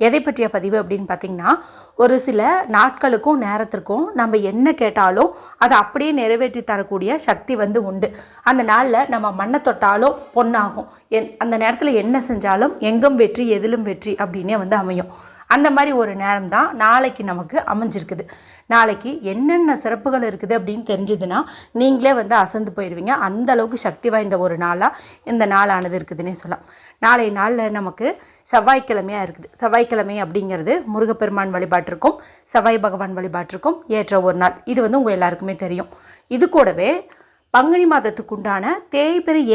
எதை பற்றிய பதிவு அப்படின்னு பார்த்தீங்கன்னா ஒரு சில நாட்களுக்கும் நேரத்திற்கும் நம்ம என்ன கேட்டாலும் அதை அப்படியே நிறைவேற்றி தரக்கூடிய சக்தி வந்து உண்டு. அந்த நாளில் நம்ம மண்ணை தொட்டாலும் பொண்ணாகும் என் அந்த நேரத்தில் என்ன செஞ்சாலும் எங்கும் வெற்றி எதிலும் வெற்றி அப்படின்னே வந்து அமையும். அந்த மாதிரி ஒரு நேரம் தான் நாளைக்கு நமக்கு அமைஞ்சிருக்குது. நாளைக்கு என்னென்ன சிறப்புகள் இருக்குது அப்படின்னு தெரிஞ்சதுன்னா நீங்களே வந்து அசந்து போயிடுவீங்க அந்த அளவுக்கு சக்தி வாய்ந்த ஒரு நாளாக இந்த நாளானது இருக்குதுன்னே சொல்லலாம். நாளை நாளில் நமக்கு செவ்வாய்க்கிழமையாக இருக்குது. செவ்வாய்க்கிழமை அப்படிங்கிறது முருகப்பெருமான் வழிபாட்டிற்கும் செவ்வாய் பகவான் வழிபாட்டிற்கும் ஏற்ற ஒரு நாள். இது வந்து உங்கள் எல்லாருக்குமே தெரியும். இது கூடவே பங்குனி மாதத்துக்கு உண்டான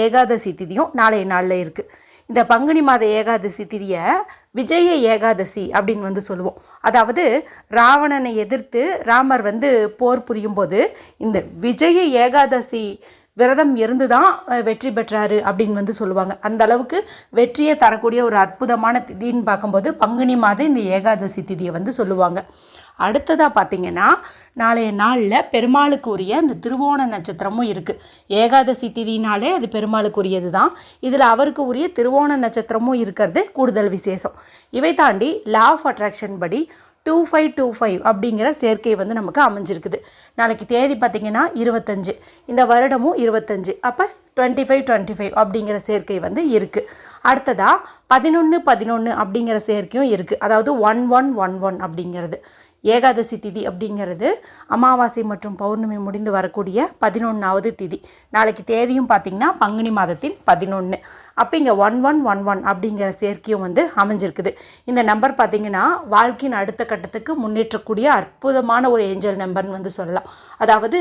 ஏகாதசி திதியும் நாளைய நாளில் இருக்குது இந்த பங்குனி மாத ஏகாதசி திதியை விஜய ஏகாதசி அப்படின்னு வந்து சொல்லுவோம். அதாவது ராவணனை எதிர்த்து ராமர் வந்து போர் புரியும் போது இந்த விஜய ஏகாதசி விரதம் இருந்து தான் வெற்றி பெற்றாரு அப்படின்னு வந்து சொல்லுவாங்க. அந்த அளவுக்கு வெற்றியை தரக்கூடிய ஒரு அற்புதமான திதின்னு பார்க்கும்போது பங்குனி மாதம் இந்த ஏகாதசி திதியை வந்து சொல்லுவாங்க. அடுத்ததாக பார்த்தீங்கன்னா நாளைய நாளில் பெருமாளுக்கு உரிய அந்த திருவோண நட்சத்திரமும் இருக்குது ஏகாதசி திதினாலே அது பெருமாளுக்கு உரியது தான் இதில் அவருக்கு உரிய திருவோண நட்சத்திரமும் இருக்கிறது. கூடுதல் விசேஷம். இவை தாண்டி லா ஆஃப் அட்ராக்ஷன் படி டூ ஃபைவ் டூ ஃபைவ் அப்படிங்கிற சேர்க்கை வந்து நமக்கு அமைஞ்சிருக்குது. நாளைக்கு தேதி பார்த்திங்கன்னா இருபத்தஞ்சு. இந்த வருடமும் இருபத்தஞ்சு. அப்போ டுவெண்ட்டி ஃபைவ் டுவெண்ட்டி ஃபைவ் அப்படிங்கிற சேர்க்கை வந்து இருக்குது அடுத்ததாக பதினொன்று பதினொன்று அப்படிங்கிற சேர்க்கையும் இருக்குது அதாவது ஒன் ஒன் ஒன் ஒன் அப்படிங்கிறது. ஏகாதசி திதி அப்படிங்கிறது அமாவாசை மற்றும் பௌர்ணமி முடிந்து வரக்கூடிய பதினொன்றாவது திதி. நாளைக்கு தேதியும் பார்த்திங்கன்னா பங்குனி மாதத்தின் பதினொன்று அப்போ இங்கே ஒன் ஒன் ஒன் ஒன் அப்படிங்கிற சேர்க்கையும் வந்து அமைஞ்சிருக்குது. இந்த நம்பர் பார்த்திங்கன்னா வாழ்க்கையின் அடுத்த கட்டத்துக்கு முன்னேற்றக்கூடிய அற்புதமான ஒரு ஏஞ்சல் நம்பர்னு வந்து சொல்லலாம். அதாவது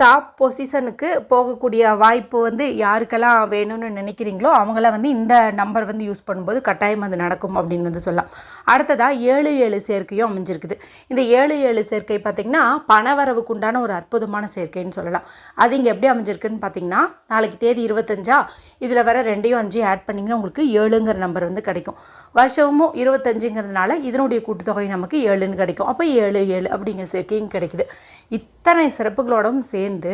டாப் பொசிஷனுக்கு போகக்கூடிய வாய்ப்பு வந்து யாருக்கெல்லாம் வேணும்னு நினைக்கிறீங்களோ அவங்களாம் வந்து இந்த நம்பர் வந்து யூஸ் பண்ணும்போது கட்டாயம் அது நடக்கும் அப்படின்னு வந்து சொல்லலாம். அடுத்ததாக ஏழு ஏழு சேர்க்கையும் அமைஞ்சிருக்குது. இந்த ஏழு ஏழு சேர்க்கை பார்த்திங்கன்னா பணவரவுக்கு உண்டான ஒரு அற்புதமான சேர்க்கைன்னு சொல்லலாம். அது இங்கே எப்படி அமைஞ்சிருக்குன்னு பார்த்தீங்கன்னா நாளைக்கு தேதி இருபத்தஞ்சா இதில் வர ரெண்டையும் அஞ்சையும் ஆட் பண்ணிங்கன்னா உங்களுக்கு ஏழுங்கிற நம்பர் வந்து கிடைக்கும். வருஷமும் இருபத்தஞ்சுங்கிறதுனால இதனுடைய கூட்டுத்தொகை நமக்கு ஏழுன்னு கிடைக்கும். அப்போ ஏழு ஏழு அப்படிங்கிற சேர்க்கையும் கிடைக்குது. இத்தனை சிறப்புகளோடும் சேர்ந்து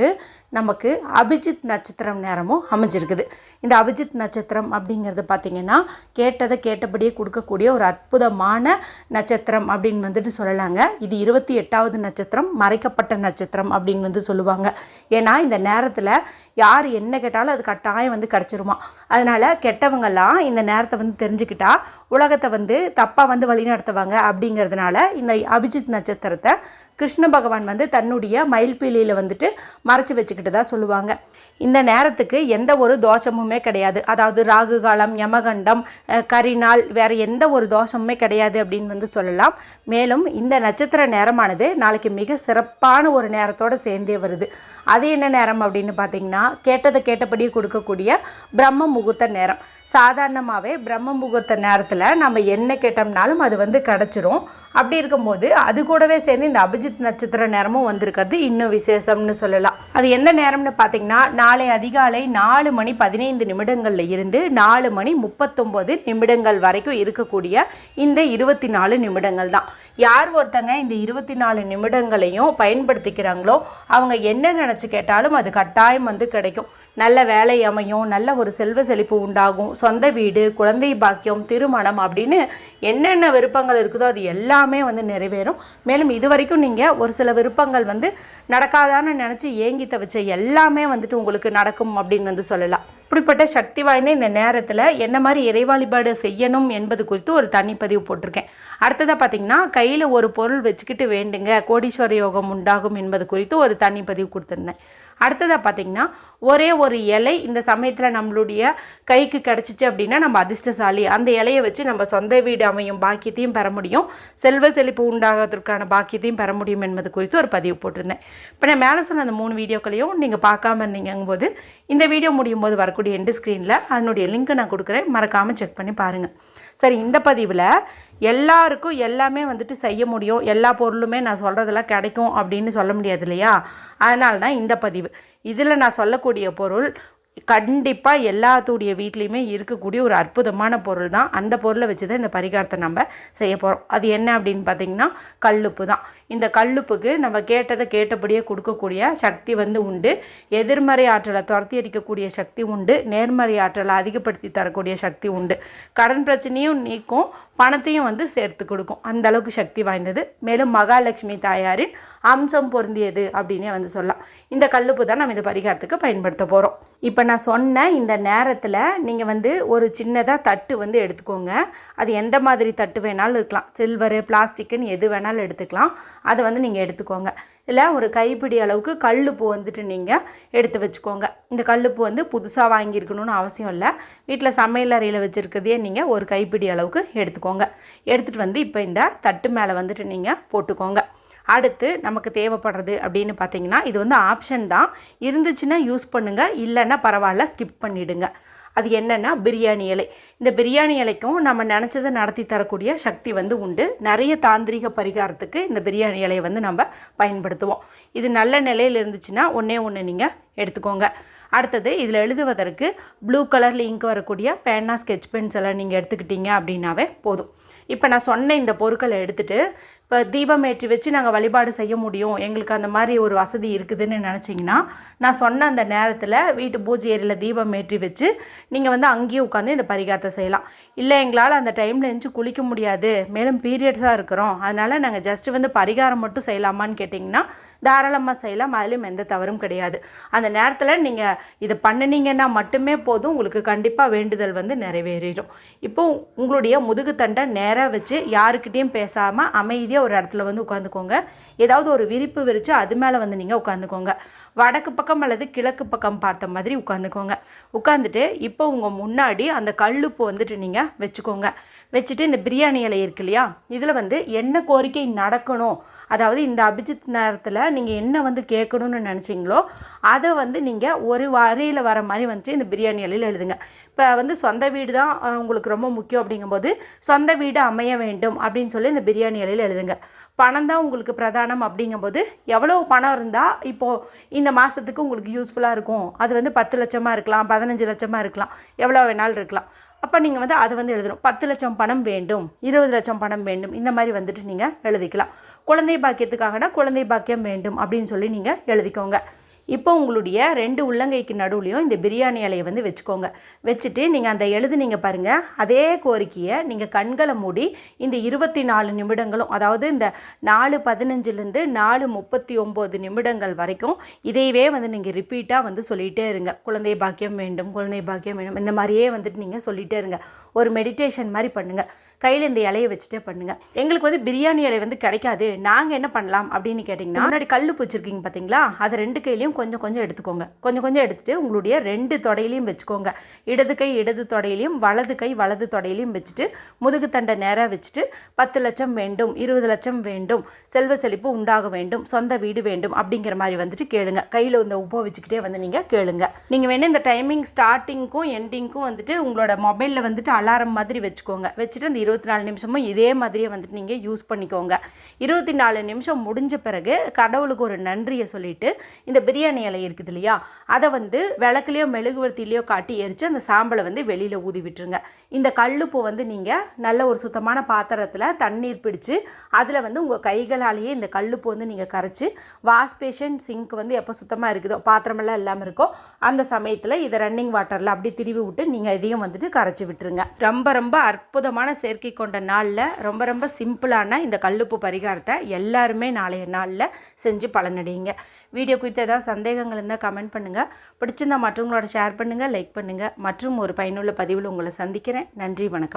நமக்கு அபிஜித் நட்சத்திரம் நேரமும் அமைஞ்சிருக்குது. இந்த அபிஜித் நட்சத்திரம் அப்படிங்கிறது பார்த்திங்கன்னா கேட்டதை கேட்டபடியே கொடுக்கக்கூடிய ஒரு அற்புதமான நட்சத்திரம் அப்படின்னு வந்துட்டு சொல்லலாங்க. இது இருபத்தி எட்டாவது நட்சத்திரம் மறைக்கப்பட்ட நட்சத்திரம் அப்படின்னு வந்து சொல்லுவாங்க. ஏன்னா இந்த நேரத்தில் யார் என்ன கேட்டாலும் அது கட்டாயம் வந்து கிடச்சிருமா. அதனால் கெட்டவங்கெல்லாம் இந்த நேரத்தை வந்து தெரிஞ்சுக்கிட்டா உலகத்தை வந்து தப்பாக வந்து வழிநடத்துவாங்க அப்படிங்கிறதுனால இந்த அபிஜித் நட்சத்திரத்தை கிருஷ்ண பகவான் வந்து தன்னுடைய மயில்பீலியில் வந்துட்டு மறைச்சி வச்சுக்கிட்டு தான் சொல்லுவாங்க. இந்த நேரத்துக்கு எந்த ஒரு தோஷமுமே கிடையாது. அதாவது ராகு காலம் யமகண்டம் கரிநாள் வேறு எந்த ஒரு தோஷமுமே கிடையாது அப்படின்னு வந்து சொல்லலாம். மேலும் இந்த நட்சத்திர நேரமானது நாளைக்கு மிக சிறப்பான ஒரு நேரத்தோடு சேர்ந்தே வருது. அது என்ன நேரம் அப்படின்னு பார்த்தீங்கன்னா கேட்டதை கேட்டபடியே கொடுக்கக்கூடிய பிரம்ம முகூர்த்த நேரம். சாதாரணமாகவே பிரம்ம முகூர்த்த நேரத்தில் நம்ம என்ன கேட்டோம்னாலும் அது வந்து கிடச்சிரும். அப்படி இருக்கும்போது அது கூடவே சேர்ந்து இந்த அபிஜித் நட்சத்திர நேரமும் வந்திருக்கிறது. இன்னும் விசேஷம்னு சொல்லலாம். அது எந்த நேரம்னு பார்த்தீங்கன்னா நாளை அதிகாலை நாலு மணி பதினைந்து நிமிடங்களில் இருந்து நாலு மணி முப்பத்தொம்போது நிமிடங்கள் வரைக்கும் இருக்கக்கூடிய இந்த இருபத்தி நாலு நிமிடங்கள் தான். யார் ஒருத்தங்க இந்த இருபத்தி நாலு நிமிடங்களையும் பயன்படுத்திக்கிறாங்களோ அவங்க என்ன நினச்சி கேட்டாலும் அது கட்டாயம் வந்து கிடைக்கும். நல்ல வேலை அமையும் நல்ல ஒரு செல்வ செழிப்பு உண்டாகும் சொந்த வீடு குழந்தை பாக்கியம் திருமணம் அப்படின்னு என்னென்ன விருப்பங்கள் இருக்குதோ அது எல்லாமே வந்து நிறைவேறும். மேலும் இது வரைக்கும் நீங்கள் ஒரு சில விருப்பங்கள் வந்து நடக்காதான்னு நினச்சி ஏங்கி தவிச்ச எல்லாமே வந்துட்டு உங்களுக்கு நடக்கும் அப்படின்னு வந்து சொல்லலாம். இப்படிப்பட்ட சக்தி வாய்ந்த இந்த நேரத்தில் எந்த மாதிரி இறை வழிபாடு செய்யணும் என்பது குறித்து ஒரு தனிப்பதிவு போட்டிருக்கேன். அடுத்ததாக பார்த்தீங்கன்னா கையில் ஒரு பொருள் வச்சுக்கிட்டு வேண்டுங்க கோடீஸ்வர யோகம் உண்டாகும் என்பது குறித்து ஒரு தனிப்பதிவு கொடுத்துருந்தேன். அடுத்ததாக பார்த்தீங்கன்னா ஒரே ஒரு இலை இந்த சமயத்தில் நம்மளுடைய கைக்கு கிடச்சிச்சு அப்படின்னா நம்ம அதிர்ஷ்டசாலி. அந்த இலையை வச்சு நம்ம சொந்த வீடு அமையும் பாக்கியத்தையும் பெற முடியும். செல்வ செழிப்பு உண்டாகிறதுக்கான பாக்கியத்தையும் பெற முடியும் என்பது குறித்து ஒரு பதிவு போட்டிருந்தேன். இப்போ நான் மேலே சொன்ன அந்த மூணு வீடியோக்களையும் நீங்கள் பார்க்காம இருந்தீங்கும்போது இந்த வீடியோ முடியும் போது வரக்கூடிய எண்டு ஸ்க்ரீனில் அதனுடைய லிங்க்கை நான் கொடுக்குறேன். மறக்காமல் செக் பண்ணி பாருங்கள் சரி இந்த பதிவில் எல்லாருக்கும் எல்லாமே வந்துட்டு செய்ய முடியும். எல்லா பொருளுமே நான் சொல்கிறதெல்லாம் கிடைக்கும் அப்படின்னு சொல்ல முடியாது இல்லையா? அதனால தான் இந்த பதிவு. இதில் நான் சொல்லக்கூடிய பொருள் கண்டிப்பாக எல்லாத்துடைய வீட்லேயுமே இருக்கக்கூடிய ஒரு அற்புதமான பொருள் தான். அந்த பொருளை வச்சு தான் இந்த பரிகாரத்தை நம்ம செய்ய போகிறோம் அது என்ன அப்படின்னு பார்த்தீங்கன்னா கல்லுப்பு தான். இந்த கல்லுப்புக்கு நம்ம கேட்டதை கேட்டபடியே கொடுக்கக்கூடிய சக்தி வந்து உண்டு. எதிர்மறை ஆற்றலை துரத்தி அடிக்கக்கூடிய சக்தி உண்டு. நேர்மறை ஆற்றலை அதிகப்படுத்தி தரக்கூடிய சக்தி உண்டு. கடன் பிரச்சனையும் நீக்கும் பணத்தையும் வந்து சேர்த்து கொடுக்கும். அந்த அளவுக்கு சக்தி வாய்ந்தது. மேலும் மகாலட்சுமி தாயாரின் அம்சம் பொருந்தியது அப்படின்னே வந்து சொல்லலாம். இந்த கல்லுப்பு தான் நம்ம இந்த பரிகாரத்துக்கு பயன்படுத்த போகிறோம் இப்போ நான் சொன்ன இந்த நேரத்தில் நீங்கள் வந்து ஒரு சின்னதாக தட்டு வந்து எடுத்துக்கோங்க. அது எந்த மாதிரி தட்டு வேணாலும் இருக்கலாம். சில்வரு பிளாஸ்டிக்குன்னு எது வேணாலும் எடுத்துக்கலாம். அதை வந்து நீங்கள் எடுத்துக்கோங்க. இல்லை ஒரு கைப்பிடி அளவுக்கு கல்லுப்பு வந்துட்டு நீங்கள் எடுத்து வச்சுக்கோங்க. இந்த கல்லுப்பு வந்து புதுசாக வாங்கியிருக்கணும்னு அவசியம் இல்லை. வீட்டில் சமையல் அறையில் வச்சுருக்கிறதையே நீங்கள் ஒரு கைப்பிடி அளவுக்கு எடுத்துக்கோங்க. எடுத்துகிட்டு வந்து இப்போ இந்த தட்டு மேலே வந்துட்டு நீங்கள் போட்டுக்கோங்க. அடுத்து நமக்கு தேவைப்படுறது அப்படின்னு பார்த்தீங்கன்னா இது வந்து ஆப்ஷன் தான். இருந்துச்சுன்னா யூஸ் பண்ணுங்கள் இல்லைன்னா பரவாயில்ல ஸ்கிப் பண்ணிவிடுங்க அது என்னென்னா பிரியாணி இலை. இந்த பிரியாணி இலைக்கும் நம்ம நினச்சதை நடத்தி தரக்கூடிய சக்தி வந்து உண்டு. நிறைய தாந்திரிக பரிகாரத்துக்கு இந்த பிரியாணி இலையை வந்து நம்ம பயன்படுத்துவோம். இது நல்ல நிலையில் இருந்துச்சுன்னா ஒன்றே ஒன்று நீங்கள் எடுத்துக்கோங்க. அடுத்தது இதில் எழுதுவதற்கு ப்ளூ கலரில் இங்க் வரக்கூடிய பேனா ஸ்கெட்ச் பென்சிலை நீங்கள் எடுத்துக்கிட்டீங்க அப்படின்னாவே போதும். இப்போ நான் சொன்ன இந்த பொருட்களை எடுத்துகிட்டு இப்போ தீபம் ஏற்றி வச்சு நாங்கள் வழிபாடு செய்ய முடியும். எங்களுக்கு அந்த மாதிரி ஒரு வசதி இருக்குதுன்னு நினச்சிங்கன்னா நான் சொன்ன அந்த நேரத்தில் வீட்டு பூஜை ஏரியில் தீபம் ஏற்றி வச்சு நீங்கள் வந்து அங்கேயே உட்காந்து இந்த பரிகாரத்தை செய்யலாம். இல்லை எங்களால் அந்த டைமில் எழுந்து குளிக்க முடியாது. மேலும் பீரியட்ஸாக இருக்கிறோம். அதனால் நாங்கள் ஜஸ்ட்டு வந்து பரிகாரம் மட்டும் செய்யலாமான்னு கேட்டிங்கன்னா தாராளமாக செய்யலாம். அதுலேயும் எந்த தவறும் கிடையாது. அந்த நேரத்தில் நீங்கள் இதை பண்ணினீங்கன்னா மட்டுமே போதும். உங்களுக்கு கண்டிப்பாக வேண்டுதல் வந்து நிறைவேறிடும். இப்போது உங்களுடைய முதுகு தண்டை நேராக வச்சு யாருக்கிட்டேயும் பேசாமல் அமைதியாக ஒரு இடத்துல வந்து உட்காந்துக்கோங்க. ஏதாவது ஒரு விரிப்பு விரித்து அது மேலே வந்து நீங்கள் உட்காந்துக்கோங்க. வடக்கு பக்கம் அல்லது கிழக்கு பக்கம் பார்த்த மாதிரி உட்காந்துக்கோங்க. உட்காந்துட்டு இப்போ உங்கள் முன்னாடி அந்த கல்லுப்பு வந்துட்டு நீங்கள் வச்சுக்கோங்க. வச்சுட்டு இந்த பிரியாணி இலை இருக்கு இல்லையா? இதில் வந்து என்ன கோரிக்கை நடக்கணும்? அதாவது இந்த அபிஜித் நேரத்தில் நீங்கள் என்ன வந்து கேட்கணும்னு நினச்சிங்களோ அதை வந்து நீங்கள் ஒரு வரியில் வர மாதிரி வந்துட்டு இந்த பிரியாணி இலையில் எழுதுங்க. இப்போ வந்து சொந்த வீடு தான் உங்களுக்கு ரொம்ப முக்கியம் அப்படிங்கும்போது சொந்த வீடு அமைய வேண்டும் அப்படின்னு சொல்லி இந்த பிரியாணி இலையில் எழுதுங்க. பணம் தான் உங்களுக்கு பிரதானம் அப்படிங்கும்போது எவ்வளோ பணம் இருந்தால் இப்போது இந்த மாதத்துக்கு உங்களுக்கு யூஸ்ஃபுல்லாக இருக்கும். அது வந்து பத்து லட்சமாக இருக்கலாம் பதினஞ்சு லட்சமாக இருக்கலாம் எவ்வளோ வேணாலும் இருக்கலாம். அப்போ நீங்கள் வந்து அதை வந்து எழுதணும். பத்து லட்சம் பணம் வேண்டும் இருபது லட்சம் பணம் வேண்டும் இந்த மாதிரி வந்துட்டு நீங்கள் எழுதிக்கலாம். குழந்தை பாக்கியத்துக்காகனா குழந்தை பாக்கியம் வேண்டும் அப்படின்னு சொல்லி நீங்கள் எழுதிக்கோங்க. இப்போ உங்களுடைய ரெண்டு உள்ளங்கைக்கு நடுவுலையும் இந்த பிரியாணி இலையை வந்து வச்சுக்கோங்க. வச்சுட்டு நீங்கள் அந்த எழுதுனீங்க பாருங்கள் அதே கோரிக்கையை நீங்கள் கண்களை மூடி இந்த இருபத்தி நாலு நிமிடங்களும் அதாவது இந்த நாலு பதினஞ்சுலேருந்து நாலு முப்பத்தி ஒம்பது நிமிடங்கள் வரைக்கும் இதையவே வந்து நீங்கள் ரிப்பீட்டாக வந்து சொல்லிகிட்டே இருங்க. குழந்தை பாக்கியம் வேண்டும் குழந்தை பாக்கியம் வேண்டும் இந்த மாதிரியே வந்துட்டு நீங்கள் சொல்லிகிட்டே இருங்க. ஒரு மெடிடேஷன் மாதிரி பண்ணுங்கள் கையில் இந்த இலையை வச்சுட்டே பண்ணுங்கள் எங்களுக்கு வந்து பிரியாணி இலை வந்து கிடைக்காது. நாங்கள் என்ன பண்ணலாம் அப்படின்னு கேட்டிங்கன்னா முன்னாடி கல் பிடிச்சிருக்கீங்க பார்த்தீங்களா அதை ரெண்டு கையிலையும் கொஞ்சம் கொஞ்சம் எடுத்துக்கோங்க. கொஞ்சம் கொஞ்சம் எடுத்துகிட்டு உங்களுடைய ரெண்டு தொடையிலையும் வச்சுக்கோங்க. இடது கை இடது தொடையிலையும் வலது கை வலது தொடையிலையும் வச்சுட்டு முதுகு தண்டை நேராக வச்சுட்டு பத்து லட்சம் வேண்டும் இருபது லட்சம் வேண்டும் செல்வ செழிப்பு உண்டாக வேண்டும் சொந்த வீடு வேண்டும் அப்படிங்கிற மாதிரி வந்துட்டு கேளுங்க. கையில் இந்த உப்பை வச்சுக்கிட்டே வந்து நீங்கள் கேளுங்க. நீங்கள் வேணால் இந்த டைமிங் ஸ்டார்டிங்க்கும் எண்டிங்க்கும் வந்துட்டு உங்களோட மொபைலில் வந்துட்டு அலாரம் மாதிரி வச்சுக்கோங்க. வச்சுட்டு அந்த இருபத்தி நாலு நிமிஷமும் இதே மாதிரியே வந்துட்டு நீங்கள் யூஸ் பண்ணிக்கோங்க. இருபத்தி நாலு நிமிஷம் முடிஞ்ச பிறகு கடவுளுக்கு ஒரு நன்றியை சொல்லிவிட்டு இந்த பிரியாணி இலை இருக்குது இல்லையா? அதை வந்து விளக்குலையோ மெழுகுவர்த்திலையோ காட்டி எரித்து அந்த சாம்பலை வந்து வெளியில் ஊதி விட்டுருங்க. இந்த கல்லுப்பு வந்து நீங்கள் நல்ல ஒரு சுத்தமான பாத்திரத்தில் தண்ணீர் பிடிச்சு அதில் வந்து உங்கள் கைகளாலேயே இந்த கல்லுப்பு வந்து நீங்கள் கரைச்சி வாஷ் பேஷன் சிங்க் வந்து எப்போ சுத்தமாக இருக்குதோ பாத்திரமெல்லாம் இல்லாமல் இருக்கோ அந்த சமயத்தில் இதை ரன்னிங் வாட்டரில் அப்படி திருவி விட்டு நீங்கள் இதையும் வந்துட்டு கரைச்சி விட்டுருங்க. ரொம்ப ரொம்ப அற்புதமான செயற்கை கொண்ட நாளில் ரொம்ப ரொம்ப சிம்பிளான இந்த கல்லுப்பு பரிகாரத்தை எல்லாருமே நாளைய நாளில் செஞ்சு பலனடையுங்க. வீடியோ குறித்து ஏதாவது சந்தேகங்கள் இருந்தால் கமெண்ட் பண்ணுங்கள் பிடிச்சிருந்தால் மற்றவங்களோட ஷேர் பண்ணுங்கள் லைக் பண்ணுங்கள் மற்றும் ஒரு பயனுள்ள பதிவில் உங்களை சந்திக்கிறேன். நன்றி வணக்கம்.